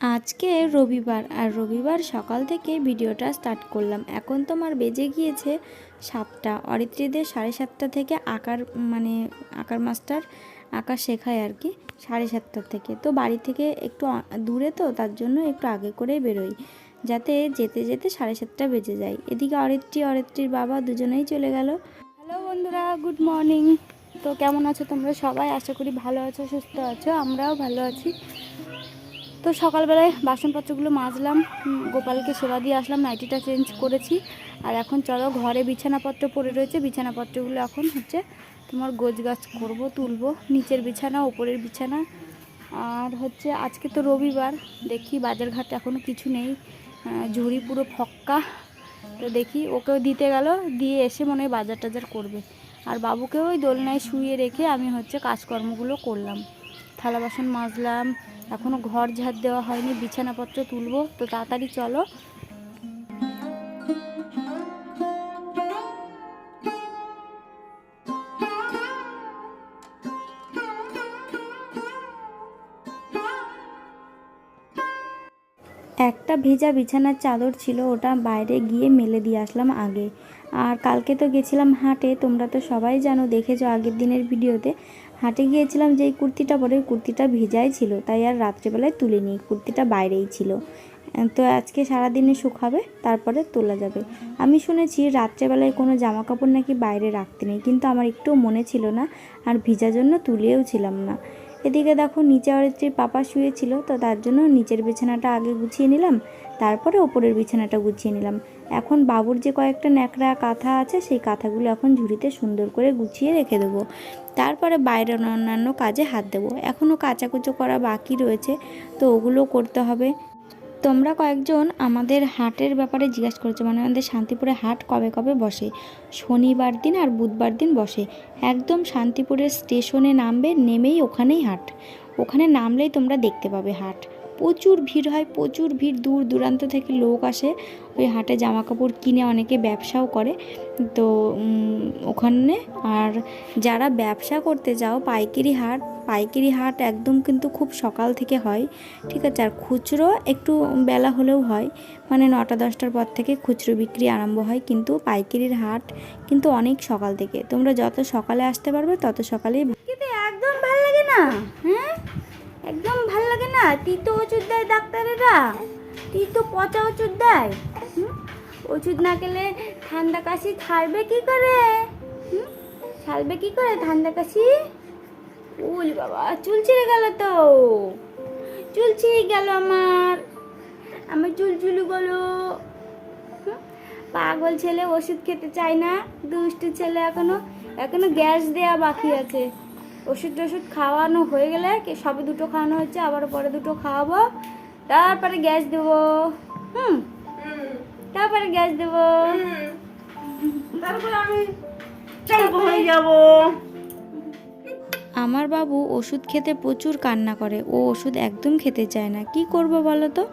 আজকে রবিবার, আর রবিবার সকাল থেকে ভিডিওটা স্টার্ট করলাম। এখন তোমার বেজে গিয়েছে সাতটা। অরিত্রীদের সাড়ে সাতটা থেকে আঁকার মানে আঁকার মাস্টার আঁকা শেখায় আর কি, সাড়ে সাতটার থেকে। তো বাড়ি থেকে একটু দূরে তো, তার জন্য একটু আগে করে বেরোই, যাতে যেতে যেতে সাড়ে সাতটা বেজে যায়। এদিকে অরিত্রী, অরিত্রীর বাবা দুজনেই চলে গেল। হ্যালো বন্ধুরা, গুড মর্নিং। তো কেমন আছো তোমরা সবাই? আশা করি ভালো আছো, সুস্থ আছো, আমরাও ভালো আছি। তো সকালবেলায় বাসনপত্রগুলো মাজলাম গোপালকে সেবা দিয়ে আসলাম নাইটিটা চেঞ্জ করেছি। আর এখন চলো ঘরে বিছানাপত্র পড়ে রয়েছে, বিছানাপত্রগুলো এখন হচ্ছে তোমার গোছ গাছ করব, তুলবো, নিচের বিছানা, ওপরের বিছানা। আর হচ্ছে আজকে তো রবিবার, দেখি বাজারঘাট এখনও কিছু নেই ঝুড়ি পুরো ফক্কা। তো দেখি ওকেও দিতে গেল, দিয়ে এসে মনে হয় বাজার টাজার করবে। আর বাবুকেও ওই দোলনায় শুয়ে রেখে আমি হচ্ছে কাজকর্মগুলো করলাম। থালা বাসন মাজলাম এখনও ঘর ঝাড় দেওয়া হয়নি, বিছানাপত্র তুলবো, তো তাড়াতাড়ি চলো। একটা ভেজা বিছানার চাদর ছিল, ওটা বাইরে গিয়ে মেলে দিয়ে আসলাম আগে। আর কালকে তো গেছিলাম হাটে, তোমরা তো সবাই জানো, দেখেছ আগের দিনের ভিডিওতে। হাটে গিয়েছিলাম যেই কুর্তিটা পরে কুর্তিটা ভেজাই ছিল, তাই আর রাত্রেবেলায় তুলিনি কুর্তিটা বাইরেই ছিল। তো আজকে সারাদিনে শুকাবে তারপরে তোলা যাবে। আমি শুনেছি রাত্রেবেলায় কোনো জামা কাপড় নাকি বাইরে রাখতে নেই, কিন্তু আমার একটু মনে ছিল না, আর ভিজার জন্য তুলেও ছিলাম না। এদিকে দেখো নিচে অরিত্রীর পাপা শুয়েছিল, তো তার জন্য নিচের বিছানাটা আগে গুছিয়ে নিলাম, তারপরে ওপরের বিছানাটা গুছিয়ে নিলাম। এখন বাবুর যে কয়েকটা ন্যাকড়া কাঁথা আছে, সেই কাঁথাগুলো এখন ঝুড়িতে সুন্দর করে গুছিয়ে রেখে দেবো। তারপরে বাইরে অন্যান্য কাজে হাত দেবো। এখনও কাচাকুচো করা বাকি রয়েছে, তো ওগুলো করতে হবে। তোমরা কয়েকজন আমাদের হাটের ব্যাপারে জিজ্ঞেস করেছ মানে আমাদের শান্তিপুরে হাট কবে কবে বসে? শনিবার দিন আর বুধবার দিন বসে। একদম শান্তিপুরের স্টেশনে নামবে, নেমেই ওখানেই হাট। ওখানে নামলেই তোমরা দেখতে পাবে হাট। প্রচুর ভিড় হয়, প্রচুর ভিড় দূর দূরান্ত থেকে লোক আসে। ওই হাটে জামা কাপড় কিনে অনেকে ব্যবসাও করে। তো ওখানে আর যারা ব্যবসা করতে যাও, পাইকারি হাট পাইকারি হাট একদম কিন্তু খুব সকাল থেকে হয়, ঠিক আছে? আর খুচরো একটু বেলা হলেও হয় মানে নটা, দশটার পর থেকে খুচরো বিক্রি আরম্ভ হয়, কিন্তু পাইকারির হাট কিন্তু অনেক সকাল থেকে। তোমরা যত সকালে আসতে পারবে, তত সকালেই একদম ভালো লাগে না হ্যাঁ? একদম ভালো লাগে না? তিতো ওষুধ দেয় ডাক্তারেরা। তিতো পচা ওষুধ দেয়? ওষুধ না খেলে ঠান্ডা কাশি ছাড়বে কি করে? ছাড়বে কি করে ঠান্ডা কাশি? উল বাবা, চুল ছিঁড়ে গেল তো। চুল ছিঁড়ে গেল আমার। আমার চুল চুলু গেল? পাগল ছেলে, ওষুধ খেতে চায় না। দুষ্টু ছেলে এখনও। এখনও গ্যাস দেয়া বাকি আছে। ওষুধ টষুধ খাওয়ানো হয়ে গেলে কি সবে দুটো খাওয়ানো হচ্ছে আবার পরে দুটো খাওয়াবো। তারপরে গ্যাস দেবো। হুম? তারপরে গ্যাস দেবো। তারপর আমি হয়ে যাব। আমার বাবু ওষুধ খেতে প্রচুর কান্না করে। ও ওষুধ একদম খেতে চায় না। কি করব বলো তো?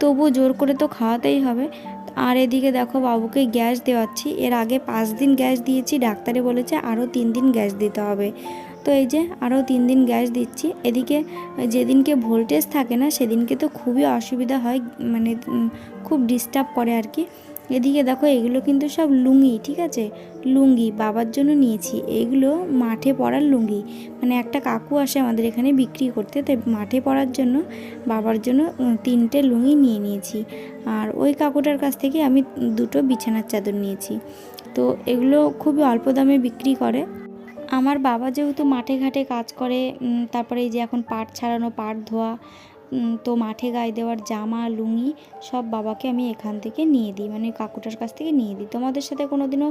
তবু জোর করে তো খাওয়াতেই হবে। আর এদিকে দেখো বাবুকে গ্যাস দেওয়াচ্ছি। এর আগে পাঁচ দিন গ্যাস দিয়েছি। ডাক্তারে বলেছে আরও তিন দিন গ্যাস দিতে হবে। তো এই যে আরও তিন দিন গ্যাস দিচ্ছি। এদিকে যেদিনকে ভোল্টেজ থাকে না, সেদিনকে তো খুবই অসুবিধা হয় মানে খুব ডিস্টার্ব করে আর কি। এদিকে দেখো এগুলো কিন্তু সব লুঙ্গি, ঠিক আছে? লুঙ্গি বাবার জন্য নিয়েছি। এগুলো মাঠে পরার লুঙ্গি। মানে একটা কাকু আসে আমাদের এখানে বিক্রি করতে, তাই মাঠে পরার জন্য বাবার জন্য তিনটে লুঙ্গি নিয়ে নিয়েছি। আর ওই কাকুটার কাছ থেকে আমি দুটো বিছানার চাদর নিয়েছি। তো এগুলো খুবই অল্প দামে বিক্রি করে। আমার বাবা যেহেতু মাঠে ঘাটে কাজ করে তারপরে এই যে এখন পাট ছাড়ানো, পাট ধোয়া তো মাঠে গায়ে দেওয়ার জামা, লুঙ্গি সব বাবাকে আমি এখান থেকে নিয়ে দিই মানে কাকুটার কাছ থেকে নিয়ে দিই। তোমাদের সাথে কোনোদিনও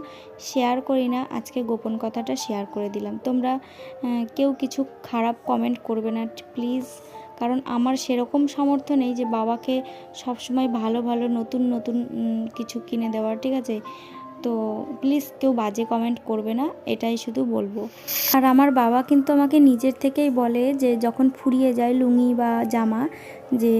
শেয়ার করি না, আজকে গোপন কথাটা শেয়ার করে দিলাম। তোমরা কেউ কিছু খারাপ কমেন্ট করবে না প্লিজ কারণ আমার সেরকম সামর্থ্য নেই যে বাবাকে সবসময় ভালো ভালো, নতুন নতুন কিছু কিনে দেওয়ার, ঠিক আছে? তো প্লিজ কেউ বাজে কমেন্ট করবে না, এটাই শুধু বলব। আর আমার বাবা কিন্তু আমাকে নিজের থেকেই বলে যে যখন ফুরিয়ে যায় লুঙ্গি বা জামা, যে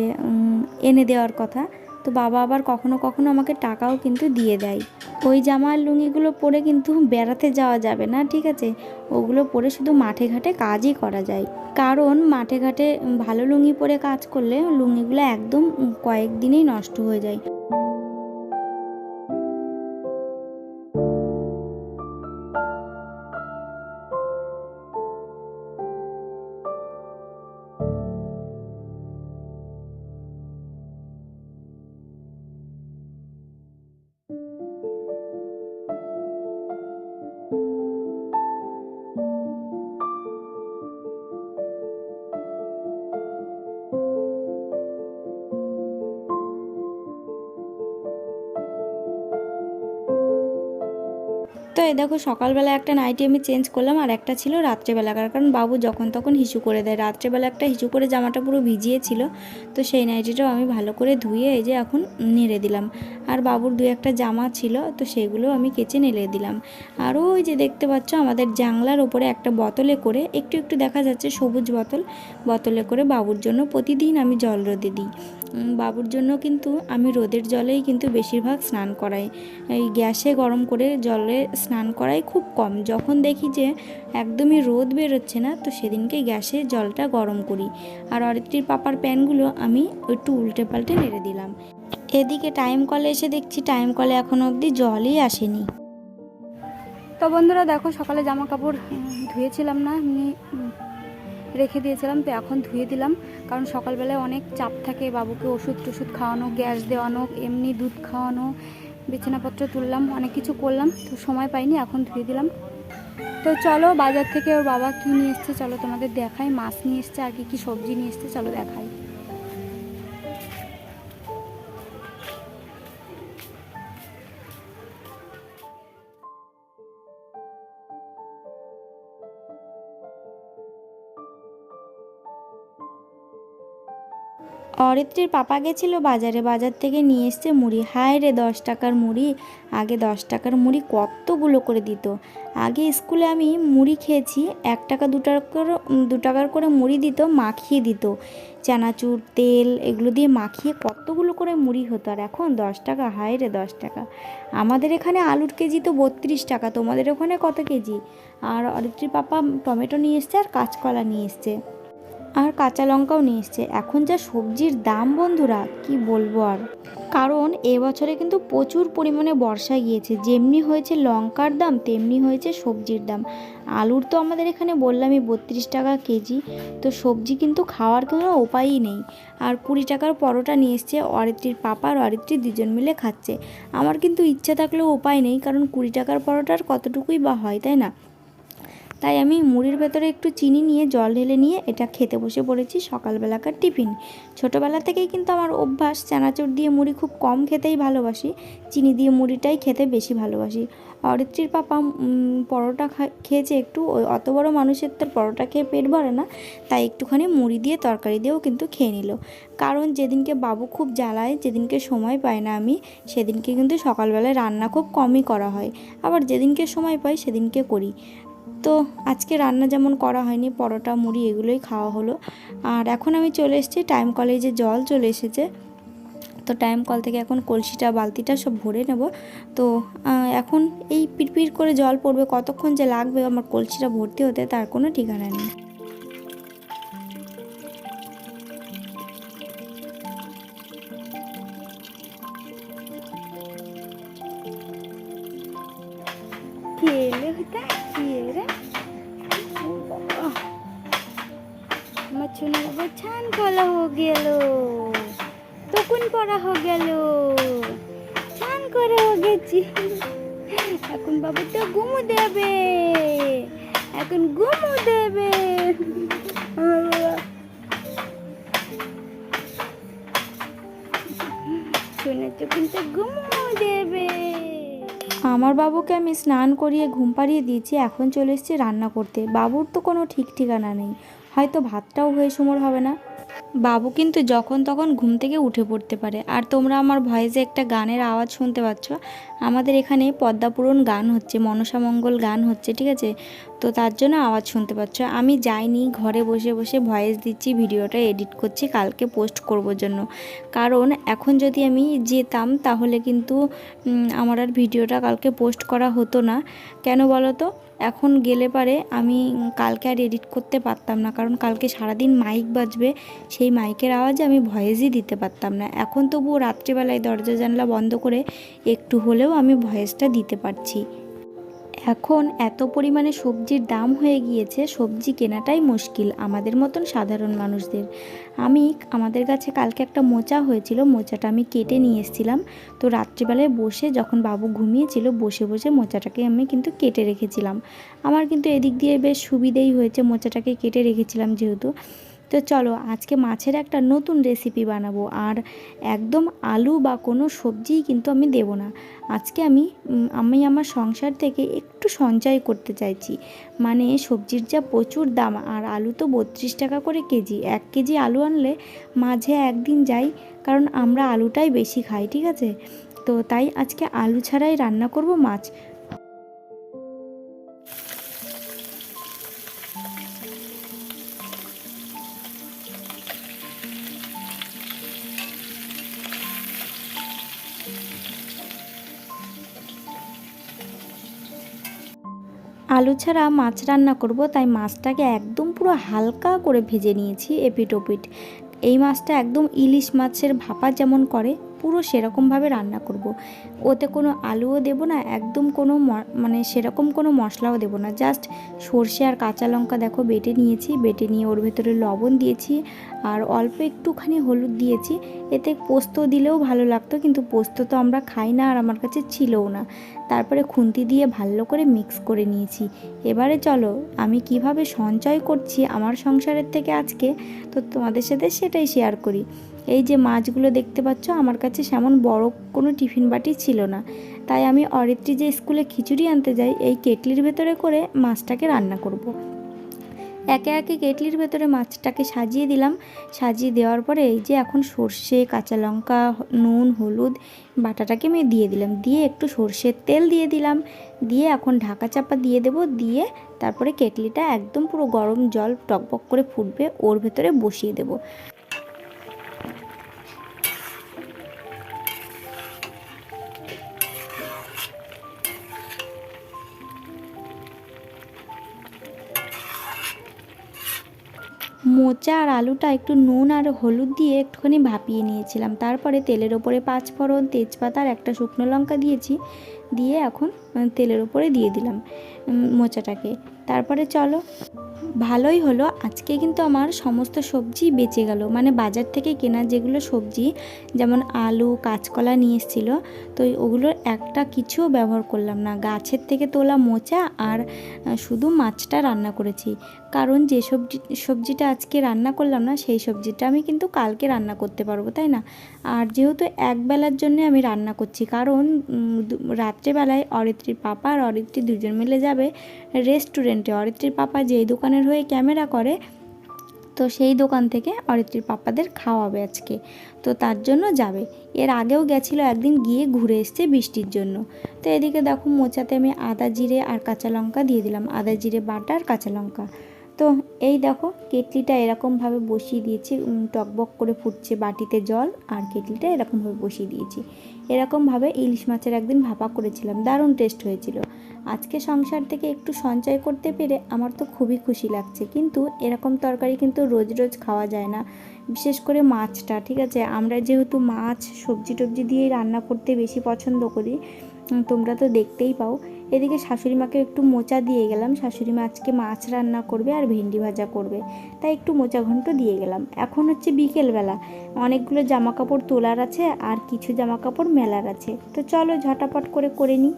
এনে দেওয়ার কথা, তো বাবা আবার কখনো কখনো আমাকে টাকাও কিন্তু দিয়ে দেয়। ওই জামা আর লুঙ্গিগুলো পরে কিন্তু বেড়াতে যাওয়া যাবে না, ঠিক আছে? ওগুলো পরে শুধু মাঠে ঘাটে কাজই করা যায়। কারণ মাঠে ঘাটে ভালো লুঙ্গি পরে কাজ করলে লুঙ্গিগুলো একদম কয়েকদিনেই নষ্ট হয়ে যায়। এই দেখো সকালবেলা একটা নাইটি আমি চেঞ্জ করলাম আর একটা ছিল রাত্রেবেলাকার কারণ বাবু যখন তখন হিসু করে দেয়। রাত্রেবেলা একটা হিসু করে জামাটা পুরো ভিজিয়ে ছিল। তো সেই নাইটিটাও আমি ভালো করে ধুয়ে এই যে এখন নেড়ে দিলাম। আর বাবুর দু একটা জামা ছিল, তো সেগুলো আমি কেচে নেড়ে দিলাম। আর ওই যে দেখতে পাচ্ছ আমাদের জাংলার ওপরে একটা বোতলে করে একটু একটু দেখা যাচ্ছে সবুজ বোতল। বোতলে করে বাবুর জন্য প্রতিদিন আমি জল রোদে দিই। বাবুর জন্য কিন্তু আমি রোদের জলেই কিন্তু বেশিরভাগ স্নান করাই। এই গ্যাসে গরম করে জলে স্নান করাই খুব কম। যখন দেখি যে একদমই রোদ বেরোচ্ছে না, তো সেদিনকে গ্যাসে জলটা গরম করি। আর অরিত্রীর পাপার প্যানগুলো আমি একটু উল্টে পাল্টে নেড়ে দিলাম। এদিকে টাইম কলে এসে দেখছি টাইম কলে এখনও অবধি জলই আসেনি। তো বন্ধুরা দেখো সকালে জামা কাপড় ধুয়েছিলাম না এমনি রেখে দিয়েছিলাম, তো এখন ধুয়ে দিলাম। কারণ সকালবেলায় অনেক চাপ থাকে, বাবুকে ওষুধ টষুধ খাওয়ানো, গ্যাস দেওয়ানো, এমনি দুধ খাওয়ানো, বিছানাপত্র তুললাম, অনেক কিছু করলাম, তো সময় পাইনি, এখন ধুয়ে দিলাম। তো চলো বাজার থেকে ওর বাবা কী নিয়ে এসছে, চলো তোমাদের দেখাই, মাছ নিয়ে এসছে, আর কি কী সবজি নিয়ে এসছে, চলো দেখাই। অরিত্রীর পাপা গেছিল বাজারে, বাজার থেকে নিয়ে এসছে মুড়ি। হায় রে, দশ টাকার মুড়ি। আগে দশ টাকার মুড়ি কতগুলো করে দিত? আগে স্কুলে আমি মুড়ি খেয়েছি, এক টাকা, দু টাকার দু টাকার করে মুড়ি দিত, মাখিয়ে দিত। চানাচুর, তেল, এগুলো দিয়ে মাখিয়ে কতগুলো করে মুড়ি হতো? আর এখন দশ টাকা, হায় রে, দশ টাকা। আমাদের এখানে আলুর কেজি তো বত্রিশ টাকা, তোমাদের ওখানে কত কেজি? আর অরিত্রীর পাপা টমেটো নিয়ে এসছে আর কাঁচকলা নিয়ে এসছে। আর কাঁচা লঙ্কাও নিয়ে এসছে। এখন যা সবজির দাম বন্ধুরা, কি বলব আর। কারণ এবছরে কিন্তু প্রচুর পরিমাণে বর্ষা গিয়েছে। যেমনি হয়েছে লঙ্কার দাম, তেমনি হয়েছে সবজির দাম। আলুর তো আমাদের এখানে বললামই বত্রিশ টাকা কেজি। তো সবজি কিন্তু খাওয়ার কোনো উপায়ই নেই। আর কুড়ি টাকার পরোটা নিয়ে এসছে, অরিত্রীর পাপা আর অরিত্রী দুজন মিলে খাচ্ছে। আমার কিন্তু ইচ্ছা থাকলেও উপায় নেই, কারণ কুড়ি টাকার পরোটার কতটুকুই বা হয়, তাই না? তাই আমি মুড়ির ভেতরে একটু চিনি নিয়ে জল ঢেলে নিয়ে এটা খেতে বসে পড়েছি সকালবেলাকার টিফিন। ছোটোবেলা থেকেই কিন্তু আমার অভ্যাস, চানাচুর দিয়ে মুড়ি খুব কম খেতেই ভালোবাসি। চিনি দিয়ে মুড়িটাই খেতে বেশি ভালোবাসি। অরিত্রীর পাপা পরোটা খেয়েছে একটু। ওই অত বড় মানুষের তো পরোটা খেয়ে পেট ভরে না। তাই একটুখানি মুড়ি দিয়ে তরকারি দিয়েও কিন্তু খেয়ে নিল। কারণ যেদিনকে বাবু খুব জ্বালায়, যেদিনকে সময় পায় না আমি, সেদিনকে কিন্তু সকালবেলায় রান্না খুব কমই করা হয়। আবার যেদিনকে সময় পাই, সেদিনকে করি। তো আজকে রান্না যেমন করা হয়নি, পরোটা, মুড়ি এগুলোই খাওয়া হলো। আর এখন আমি চলে এসেছি, টাইম কলেজে জল চলে এসেছে। তো টাইম কল থেকে এখন কলসিটা, বালতিটা সব ভরে নেব। তো এখন এই পিড়পিড় করে জল পড়বে, কতক্ষণ যে লাগবে আমার কলসিটা ভর্তি হতে, তার কোনো ঠিকানা নেই। পড়া হয়ে গেল। ছান করে হয়ে গেছি। এখন বাবু তো ঘুমু দেবে। এখন ঘুমু দেবে। ঘুমু দেবে। আমার বাবুকে আমি স্নান করিয়ে ঘুম পাড়িয়ে দিয়েছি, এখন চলে এসেছি রান্না করতে। বাবুর তো কোনো ঠিক ঠিকানা নেই। হয়তো ভাতটাও হয়ে সমর হবে না। বাবু কিন্তু যখন তখন ঘুম থেকে উঠে পড়তে পারে। আর তোমরা আমার ভয়েসে একটা গানের আওয়াজ শুনতে পাচ্ছ, আমাদের এখানে পদ্মাপুরণ গান হচ্ছে মনসামঙ্গল গান হচ্ছে, ঠিক আছে? তো তার জন্য আওয়াজ শুনতে পাচ্ছ। আমি যাইনি, ঘরে বসে বসে ভয়েস দিচ্ছি, ভিডিওটা এডিট করছি, কালকে পোস্ট করবার জন্য। কারণ এখন যদি আমি যেতাম, তাহলে কিন্তু আমার আর ভিডিওটা কালকে পোস্ট করা হতো না। কেন বলো তো? এখন গেলে পারে আমি কালকে আর এডিট করতে পারতাম না, কারণ কালকে সারাদিন মাইক বাজবে, সেই মাইকের আওয়াজে আমি ভয়েসই দিতে পারতাম না। এখন তবুও রাত্রিবেলায় দরজা জানলা বন্ধ করে একটু হলেও আমি ভয়েসটা দিতে পারছি। এখন এত পরিমাণে সবজির দাম হয়ে গিয়েছে, সবজি কেনাটাই মুশকিল আমাদের মতন সাধারণ মানুষদের। আমি আমাদের কাছে কালকে একটা মোচা হয়েছিল, মোচাটা আমি কেটে নিয়ে এসেছিলাম। তো রাত্রিবেলায় বসে যখন বাবু ঘুমিয়েছিল, বসে বসে মোচাটাকে আমি কিন্তু কেটে রেখেছিলাম। আমার কিন্তু এদিক দিয়ে বেশ সুবিধেই হয়েছে মোচাটাকে কেটে রেখেছিলাম যেহেতু। তো চলো আজকে মাছের একটা নতুন রেসিপি বানাবো। আর একদম আলু বা কোনো সবজিই কিন্তু আমি দেব না। আজকে আমি আমি আমার সংসার থেকে একটু সঞ্চয় করতে চাইছি। মানে সবজির যা প্রচুর দাম, আর আলু তো বত্রিশ টাকা করে কেজি। এক কেজি আলু আনলে মাঝে একদিন যাই, কারণ আমরা আলুটাই বেশি খাই, ঠিক আছে? তো তাই আজকে আলু ছাড়াই রান্না করব মাছ। আলু ছাড়া মাছ রান্না করব, তাই মাছটাকে একদম পুরো হালকা করে ভেজে নিয়েছি এপিটোপিট এই মাছটা একদম ইলিশ মাছের ভাপা যেমন করে পুরো সেরকমভাবে রান্না করব। ওতে কোনো আলুও দেব না, একদম কোনো মানে সেরকম কোনো মশলাও দেব না। জাস্ট সর্ষে আর কাঁচা লঙ্কা দেখো বেটে নিয়েছি, বেটে নিয়ে ওর ভেতরে লবণ দিয়েছি আর অল্প একটুখানি হলুদ দিয়েছি। এতে পোস্ত দিলেও ভালো লাগতো, কিন্তু পোস্ত তো আমরা খাই না আর আমার কাছে ছিলও না। তারপরে খুন্তি দিয়ে ভালো করে মিক্স করে নিয়েছি। এবারে চলো, আমি কীভাবে সঞ্চয় করছি আমার সংসারের থেকে আজকে, তো তোমাদের সাথে সেটাই শেয়ার করি। এই যে মাছগুলো দেখতে পাচ্ছ, আমার কাছে সেমন বড় কোনো টিফিন বাটি ছিল না। তাই আমি অরিত্রী যে স্কুলে খিচুড়ি আনতে যাই, এই কেটলির ভেতরে করে মাছটাকে রান্না করব। একে একে কেটলির ভেতরে মাছটাকে সাজিয়ে দিলাম। সাজিয়ে দেওয়ার পরে এই যে এখন সর্ষে, কাঁচা লঙ্কা, নুন, হলুদ, বাটাটাকে আমি দিয়ে দিলাম। দিয়ে একটু সর্ষের তেল দিয়ে দিলাম। দিয়ে এখন ঢাকা চাপা দিয়ে দেব। দিয়ে তারপরে কেটলিটা একদম পুরো গরম জল টকবক করে ফুটবে, ওর ভেতরে বসিয়ে দেব। মোচা আর আলুটা একটু নুন আর হলুদ দিয়ে একটুখানি ভাপিয়ে নিয়েছিলাম। তারপরে তেলের ওপরে পাঁচ ফোড়ন তেজপাতা আর একটা শুকনো লঙ্কা দিয়েছি, দিয়ে এখন তেলের ওপরে দিয়ে দিলাম মোচাটাকে। তারপরে চলো। ভালোই হলো। আজকে কিন্তু আমার সমস্ত সবজি বেঁচে গেল। মানে বাজার থেকে কেনা যেগুলো সবজি, যেমন আলু, কাঁচকলা নিয়ে এসেছিল, তো ওগুলোর একটা কিছুও ব্যবহার করলাম না। গাছের থেকে তোলা মোচা আর শুধু মাছটা রান্না করেছি। কারণ যে সবজি, সবজিটা আজকে রান্না করলাম না, সেই সবজিটা আমি কিন্তু কালকে রান্না করতে পারব, তাই না? আর যেহেতু একবেলার জন্য আমি রান্না করছি, কারণ রাত্রেবেলায় অরিত্রীর পাপা আর অরিত্রী দুজন মিলে যাবে রেস্টুরেন্টে। অরিত্রীর পাপা যেই দোকানের হয়ে ক্যামেরা করে, তো সেই দোকান থেকে অরিত্রীর পাপাদের খাওয়াবে আজকে। তো তার জন্য যাবে। এর আগেও গেছিল, একদিন গিয়ে ঘুরে এসছে বৃষ্টির জন্য। তো এদিকে দেখো মোচাতে আমি আদা জিরে আর কাঁচা লঙ্কা দিয়ে দিলাম। আদা জিরে বাটা আর কাঁচা লঙ্কা। তো এই দেখো, কেটলিটা এরকমভাবে বসিয়ে দিয়েছি। টকবক করে ফুটছে বাটিতে জল আর কেটলিটা এরকমভাবে বসিয়ে দিয়েছি। এরকমভাবে ইলিশ মাছের একদিন ভাপা করেছিলাম। দারুণ টেস্ট হয়েছিল। আজকে সংসার থেকে একটু সঞ্চয় করতে পেরে আমার তো খুবই খুশি লাগছে। কিন্তু এরকম তরকারি কিন্তু রোজ রোজ খাওয়া যায় না, বিশেষ করে মাছটা, ঠিক আছে? আমরা যেহেতু মাছ সবজি টবজি দিয়েই রান্না করতে বেশি পছন্দ করি তোমরা তো দেখতেই পাও। এদিকে শাশুড়ি মাকে একটু মোচা দিয়ে গেলাম। শাশুড়ি মা আজকে মাছ রান্না করবে আর ভেন্ডি ভাজা করবে। তাই একটু মোচা ঘন্ট দিয়ে গেলাম। এখন হচ্ছে বিকেলবেলা। অনেকগুলো জামা কাপড় তোলার আছে আর কিছু জামা কাপড় মেলার আছে। তো চলো ঝটাপট করে করে নিই।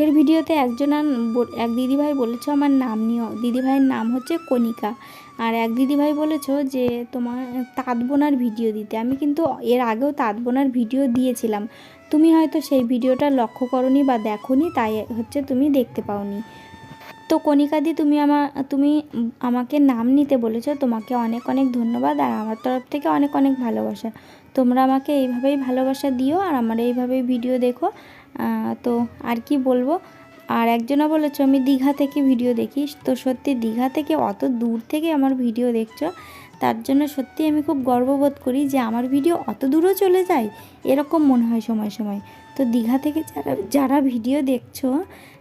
কালকের ভিডিওতে একজন এক দিদিভাই বলেছ আমার নাম নিও। দিদিভাইয়ের নাম হচ্ছে কণিকা। আর এক দিদিভাই বলেছ যে তোমার তাঁত বোনার ভিডিও দিতে। আমি কিন্তু এর আগেও তাঁত বোনার ভিডিও দিয়েছিলাম। তুমি হয়তো সেই ভিডিওটা লক্ষ্য করনি বা দেখোনি, তাই হচ্ছে তুমি দেখতে পাওনি। তো কণিকাদি, তুমি আমার তুমি আমাকে নাম নিতে বলেছ, তোমাকে অনেক অনেক ধন্যবাদ আর আমার তরফ থেকে অনেক অনেক ভালোবাসা। তোমরা আমাকে এইভাবেই ভালোবাসা দিও আর আমার এইভাবেই ভিডিও দেখো। তো আর কি বলব? আর একজনা বলেছ আমি দীঘা থেকে ভিডিও দেখি তো সত্যি দীঘা থেকে অত দূর থেকে আমার ভিডিও দেখছ তার জন্য সত্যি আমি খুব গর্ববোধ করি যে আমার ভিডিও অত দূরও চলে যায় এরকম মনে হয় সময় সময়। তো দীঘা থেকে যারা যারা ভিডিও দেখছ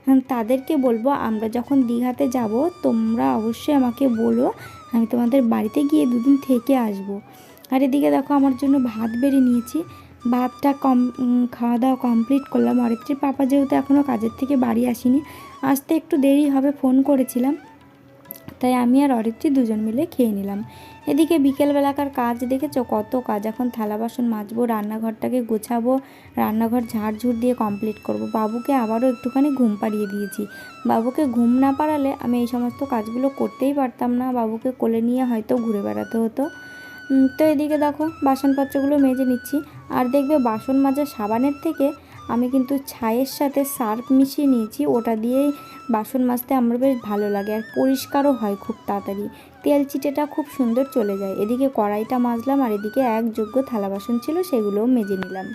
হ্যাঁ, তাদেরকে বলব আমরা যখন দীঘাতে যাব তোমরা অবশ্যই আমাকে বলো আমি তোমাদের বাড়িতে গিয়ে দুদিন থেকে আসব। আর এদিকে দেখো আমার জন্য ভাত বেড়ে নিয়েছি। ভাতটা কম খাওয়া দাওয়া কমপ্লিট করলাম। অরিত্রীর পাপা যেহেতু এখনও কাজের থেকে বাড়ি আসেনি, আসতে একটু দেরি হবে ফোন করেছিলাম। তাই আমি আর অরিত্রী দুজন মিলে খেয়ে নিলাম। এদিকে বিকেলবেলাকার কাজ দেখেছ? কত কাজ। এখন থালা বাসন মাজবো, রান্নাঘরটাকে গোছাবো, রান্নাঘর ঝাড়ঝুড় দিয়ে কমপ্লিট করব। বাবুকে আবারও একটুখানি ঘুম পাড়িয়ে দিয়েছি। বাবুকে ঘুম না পাড়ালে আমি এই সমস্ত কাজগুলো করতেই পারতাম না। বাবুকে কোলে নিয়ে হয়তো ঘুরে বেড়াতে হতো। তো এদিকে দেখো, বাসনপত্রগুলো মেজে নিচ্ছি। আর দেখবে বাসন মাজা সাবানের থেকে আমি কিন্তু ছাইয়ের সাথে সার্ফ মিশিয়ে নিয়েছি। ওটা দিয়েই বাসন মাজতে আমার বেশ ভালো লাগে আর পরিষ্কারও হয় খুব তাড়াতাড়ি। তেল চিটেটা খুব সুন্দর চলে যায়। এদিকে কড়াইটা মাজলাম আর এদিকে একযোগ্য থালা বাসন ছিল, সেগুলোও মেজে নিলাম।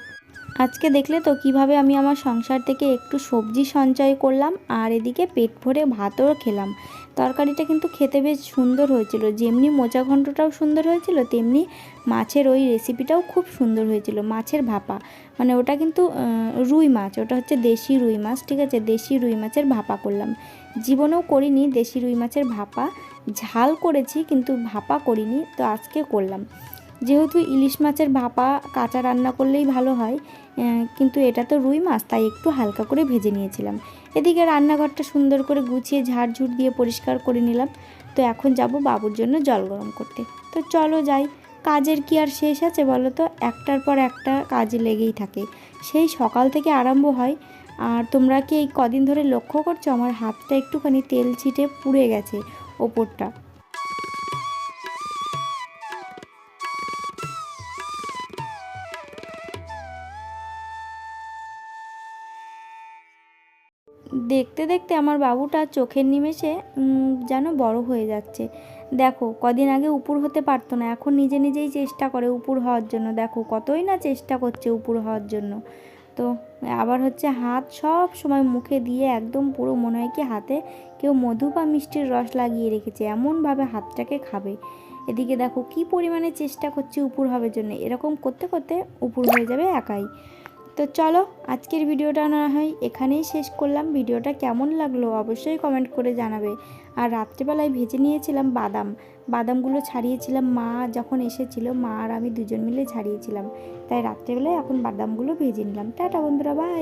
আজকে দেখলে তো কীভাবে আমি আমার সংসার থেকে একটু সবজি সঞ্চয় করলাম আর এদিকে পেট ভরে ভাতও খেলাম। তরকারিটা কিন্তু খেতে বেশ সুন্দর হয়েছিল। যেমনি মোচা ঘন্টটাও সুন্দর হয়েছিল, তেমনি মাছের ওই রেসিপিটাও খুব সুন্দর হয়েছিল, মাছের ভাপা। মানে ওটা কিন্তু রুই মাছ, ওটা হচ্ছে দেশি রুই মাছ, ঠিক আছে? দেশি রুই মাছের ভাপা করলাম। জীবনেও করিনি দেশি রুই মাছের ভাপা। ঝাল করেছি কিন্তু ভাপা করিনি, তো আজকে করলাম। যেহেতু ইলিশ মাছের ভাপা কাঁচা রান্না করলেই ভালো হয় কিন্তু এটা তো রুই মাছ, তাই একটু হালকা করে ভেজে নিয়েছিলাম। এদিকে রান্নাঘরটা সুন্দর করে গুছিয়ে ঝাড়ঝুড় দিয়ে পরিষ্কার করে নিলাম। তো এখন যাব বাবুর জন্য জল গরম করতে। তো চলো যাই, কাজের কি আর শেষ আছে বলো তো? একটার পর একটা কাজ লেগেই থাকে। সেই সকাল থেকে আরম্ভ হয়। আর তোমরা কি এই কদিন ধরে লক্ষ্য করছ? আমার হাতটা একটুখানি তেল ছিটে পুড়ে গেছে ওপরটা। দেখতে দেখতে আমার বাবুটা চোখের নিমেষে যেন বড় হয়ে যাচ্ছে। দেখো, কদিন আগে উপুর হতে পারতো না, এখন নিজে নিজেই চেষ্টা করে উপুর হওয়ার জন্য। দেখো, কতই না চেষ্টা করছে উপুর হওয়ার জন্য। তো, আবার হচ্ছে হাত সব সময় মুখে দিয়ে একদম পুরো মনে হয় কি হাতে কেউ মধু বা মিষ্টির রস লাগিয়ে রেখেছে, এমনভাবে হাতটাকে খাবে। এদিকে দেখো, কি পরিমাণে চেষ্টা করছে উপুর হওয়ার জন্য। এরকম করতে করতে উপুর হয়ে যাবে একাই। তো চলো আজকের ভিডিওটা না হয় এখানেই শেষ করলাম। ভিডিওটা কেমন লাগল অবশ্যই কমেন্ট করে জানাবে। আর রাত্রেবেলায় ভেজে নিয়েছিলাম বাদাম। বাদামগুলো ছাড়িয়েছিলাম মা যখন এসেছিল, মা আর আমি দুজন মিলে ছাড়িয়েছিলাম। তাই রাত্রেবেলায় এখন বাদামগুলো ভেজে নিলাম। টাটা বন্ধুরা বাই